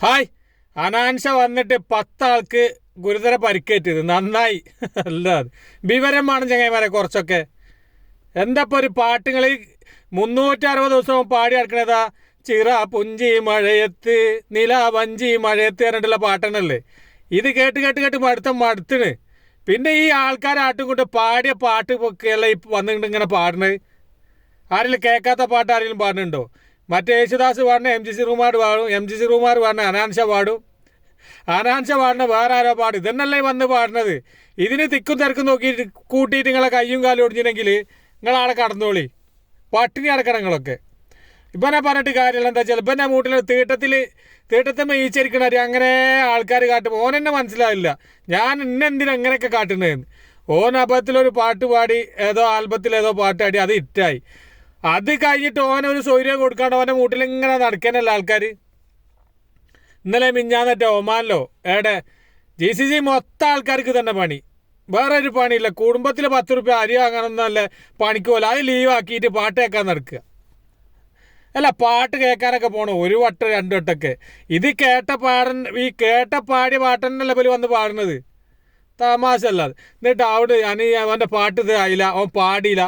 Hi. അനാൻഷ വന്നിട്ട് പത്താൾക്ക് ഗുരുതര പരിക്കേറ്റത്. നന്നായി. അല്ല. വിവരമാണ് ചങ്ങായിമാരെ കുറച്ചൊക്കെ. എന്താ ഇപ്പോൾ ഒരു പാട്ടുകൾ മുന്നൂറ്റി അറുപത് ദിവസവും പാടി നടക്കണതാ? ചിറ പുഞ്ചി മഴയത്ത് നില വഞ്ചി മഴയത്ത് പറഞ്ഞിട്ടുള്ള പാട്ടെന്നല്ലേ? ഇത് കേട്ട് കേട്ട് കേട്ട് മടുത്ത മടുത്തിന് പിന്നെ ഈ ആൾക്കാരാട്ടും കൊണ്ട് പാടിയ പാട്ട് ഒക്കെയല്ല ഇപ്പം വന്നിട്ട് ഇങ്ങനെ പാടുന്നത് ആരെങ്കിലും കേൾക്കാത്ത പാട്ട് ആരെങ്കിലും പാടുന്നുണ്ടോ? മറ്റേ യേശുദാസ് പാടുന്ന എം ജി സി റൂമാർ പാടും എം ജി സി റൂമാർ പാടുന്ന അനാൻഷ പാടും. അനാൻഷ പാടുന്ന വേറെ ആരോ പാടും. ഇതന്നല്ലേ വന്ന് പാടുന്നത്? ഇതിന് തിക്കും തിരക്കും നോക്കിയിട്ട് കൂട്ടിയിട്ട് നിങ്ങളെ കയ്യും കാലും ഒടിഞ്ഞില്ലെങ്കിൽ നിങ്ങളാളെ കടന്നോളി. പട്ടിണി അടക്കണം നിങ്ങളൊക്കെ. ഇപ്പം ഞാൻ പറഞ്ഞിട്ട് കാര്യമില്ല. എന്താ വെച്ചാൽ ഇപ്പം എന്റെ മൂട്ടിൽ തീട്ടത്തിൽ തീട്ടത്തമ്മ ഈച്ചരിക്കണ അങ്ങനെ ആൾക്കാർ കാട്ടും. ഓൻ എന്നെ മനസ്സിലാവില്ല. ഞാൻ ഇന്നെന്തിനാ അങ്ങനെയൊക്കെ കാട്ടുന്നതെന്ന്. ഓൻ അബദ്ധത്തിലൊരു പാട്ട് പാടി ഏതോ ആൽബത്തിൽ ഏതോ പാട്ട് പാടി അത് ഹിറ്റായി അത് കഴിഞ്ഞിട്ട് ഓനൊരു സൗകര്യം കൊടുക്കാണ്ട് ഓന്റെ മൂട്ടിൽ ഇങ്ങനെ നടക്കാനല്ല ആൾക്കാർ ഇന്നലെ മിഞ്ഞാന്നറ്റ ഒമാനിലോ ഏടെ ജി സി സി മൊത്തം ആൾക്കാർക്ക് തന്നെ പണി. വേറെ ഒരു പണിയില്ല. കുടുംബത്തിൽ പത്ത് റുപ്യ അരി വാങ്ങണമെന്നല്ല പണിക്ക് പോലെ. അത് ലീവ് ആക്കിയിട്ട് പാട്ട് കേൾക്കാൻ നടക്കുക. അല്ല പാട്ട് കേൾക്കാനൊക്കെ പോകണം ഒരു വട്ടം രണ്ട് വട്ടമൊക്കെ. ഇത് കേട്ട പാടൻ ഈ കേട്ട പാടിയ പാട്ടെന്നല്ല പോലെ വന്ന് പാടുന്നത്? തമാശ അല്ലാതെ. എന്നിട്ട് അവിടെ ഞാൻ അവന്റെ പാട്ട് ഇത് ആയില്ല. അവൻ പാടിയില്ല.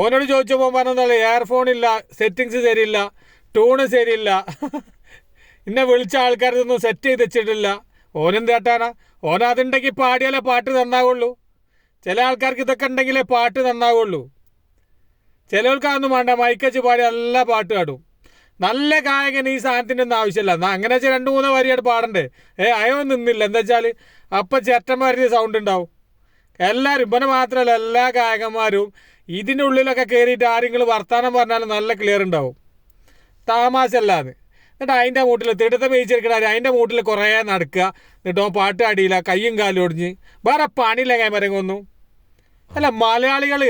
ഓനോട് ചോദിച്ചപ്പോൾ പറഞ്ഞതല്ലേ എയർഫോൺ ഇല്ല സെറ്റിങ്സ് ശരിയില്ല ടൂണ് ശരിയില്ല. എന്നെ വിളിച്ച ആൾക്കാരതൊന്നും സെറ്റ് ചെയ്ത് വെച്ചിട്ടില്ല. ഓനെന്ത് തേട്ടാനാ ഓൻ അതുണ്ടെങ്കിൽ പാടിയാലേ പാട്ട് നന്നാവുള്ളൂ. ചില ആൾക്കാർക്ക് ഇതൊക്കെ ഉണ്ടെങ്കിലേ പാട്ട് നന്നാവുള്ളൂ. അതൊന്നും വേണ്ട മൈക്കച്ച് പാടി നല്ല പാട്ട് പാടും. നല്ല ഗായകൻ ഈ സാധനത്തിന്റെ ഒന്നും ആവശ്യമില്ല. എന്നാൽ അങ്ങനെ വെച്ചാൽ രണ്ട് മൂന്ന് വരിയായിട്ട് പാടണ്ടേ? ഏ അയോ നിന്നില്ല. എന്താ വെച്ചാൽ അപ്പം ചേട്ടന്മാരുടെ സൗണ്ട് ഉണ്ടാവും. എല്ലാവരും ഇവനെ മാത്രമല്ല എല്ലാ ഗായകന്മാരും ഇതിന്റെ ഉള്ളിലൊക്കെ കയറിയിട്ട് ആരെങ്കിലും വർത്തമാനം പറഞ്ഞാലും നല്ല ക്ലിയർ ഉണ്ടാവും. താമാശല്ലാന്ന് എന്നിട്ട് അതിന്റെ മൂട്ടിൽ തിടുത്ത മേയിച്ചെടുക്കണ അതിന്റെ മൂട്ടിൽ കുറേ നടക്കുക. എന്നിട്ടോ പാട്ട് അടിയില്ല കയ്യും കാലും ഒടിഞ്ഞ്. വേറെ പണിയില്ല കൈമരങ്ങൊന്നും അല്ല മലയാളികൾ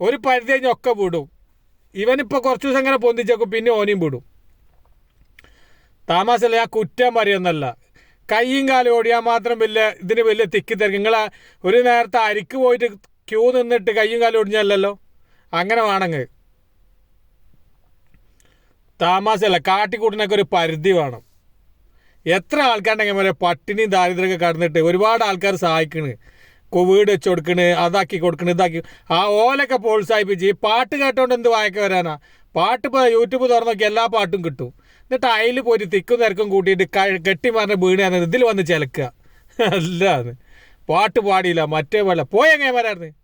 ഒരു പരിധി കഴിഞ്ഞൊക്കെ വിടും. ഇവനിപ്പോൾ കുറച്ച് ദിവസം ഇങ്ങനെ പൊന്തിച്ചേക്കും പിന്നെ ഓനെയും വിടും. താമസമല്ല ഞാൻ കുറ്റം പറയുന്നല്ല. കയ്യും കാലും ഓടിയാൽ മാത്രം വലിയ ഇതിന് വലിയ തിക്കി തിരക്ക് നിങ്ങൾ ഒരു നേരത്തെ അരിക്ക് പോയിട്ട് ക്യൂ നിന്നിട്ട് കയ്യും കാലും ഒടിഞ്ഞല്ലോ അങ്ങനെ വേണമെങ്കിൽ താമസമല്ല കാട്ടിക്കൂട്ടിനൊക്കെ ഒരു പരിധി വേണം. എത്ര ആൾക്കാരുണ്ടെങ്കിൽ പോലെ പട്ടിണിയും ദാരിദ്ര്യമൊക്കെ കടന്നിട്ട് ഒരുപാട് ആൾക്കാർ സഹായിക്കണ്. വീട് വെച്ച് കൊടുക്കണ് അതാക്കി കൊടുക്കണ് ഇതാക്കി. ആ ഓലൊക്കെ പ്രോത്സാഹിപ്പിച്ച് ഈ പാട്ട് കേട്ടോണ്ട് എന്ത് വായിക്ക വരാനാ? പാട്ട് ഇപ്പോൾ യൂട്യൂബ് തുറന്നൊക്കെ എല്ലാ പാട്ടും കിട്ടും. എന്നിട്ട് അതിൽ പോയിട്ട് തിക്കും തിരക്കും കൂട്ടിയിട്ട് ക- കെട്ടി മറിഞ്ഞ വീണാന്ന് ഇതിൽ വന്ന് ചിലക്കുക. അല്ലാന്ന്. പാട്ട് പാടിയില്ല. മറ്റേ പോലെ. വരായിരുന്നു